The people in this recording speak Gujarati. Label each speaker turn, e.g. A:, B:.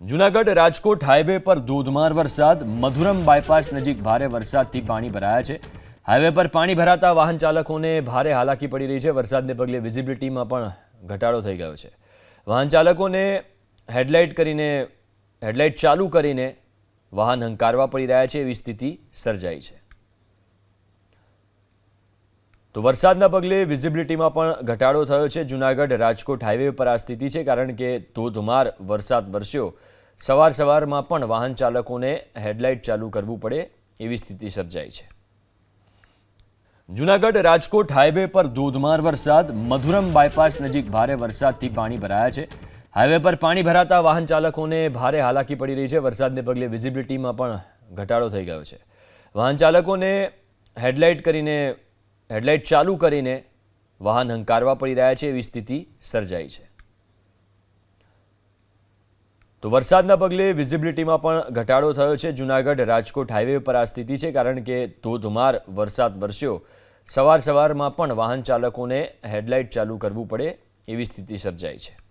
A: જૂનાગઢ રાજકોટ હાઈવે પર ધોધમાર વરસાદ. મધુરમ બાયપાસ નજીક ભારે વરસાદથી પાણી ભરાયા છે. હાઈવે પર પાણી ભરાતા વાહન ચાલકોને ભારે હાલાકી પડી રહી છે. વરસાદને પગલે વિઝિબિલિટીમાં પણ ઘટાડો થઈ ગયો છે. વાહન ચાલકોને હેડલાઇટ કરીને, હેડલાઇટ ચાલુ કરીને વાહન હંકારવા પડી રહ્યા છે. એવી સ્થિતિ સર્જાઈ છે. તો વરસાદના પગલે વિઝિબિલિટીમાં પણ ઘટાડો થયો છે. જૂનાગઢ, રાજકોટ હાઈવે પર આ સ્થિતિ છે, કારણ કે ધોધમાર વરસાદ વરસ્યો. સવાર સવારમાં પણ વાહન ચાલકોને હેડલાઇટ ચાલુ કરવું પડે એવી સ્થિતિ સર્જાઈ છે. જૂનાગઢ, રાજકોટ હાઈવે પર ધોધમાર વરસાદ. મધુરમ બાયપાસ નજીક ભારે વરસાદથી પાણી ભરાયા છે. હાઈવે પર પાણી ભરાતા વાહન ચાલકોને ભારે હાલાકી પડી રહી છે. વરસાદને પગલે વિઝિબિલિટીમાં પણ ઘટાડો થઈ ગયો છે. વાહન ચાલકોને હેડલાઇટ કરીને હેડલાઇટ ચાલુ કરીને વાહન હંકારવા પડી રહ્યા છે એવી સ્થિતિ સર્જાઈ છે. તો વરસાદના પગલે વિઝિબિલિટીમાં પણ ઘટાડો થયો છે. જૂનાગઢ, રાજકોટ હાઈવે પર આ સ્થિતિ છે કારણ કે ધોધમાર વરસાદ વરસ્યો. સવાર સવારમાં પણ વાહન ચાલકોને હેડલાઇટ ચાલુ કરવું પડે એવી સ્થિતિ સર્જાઈ છે.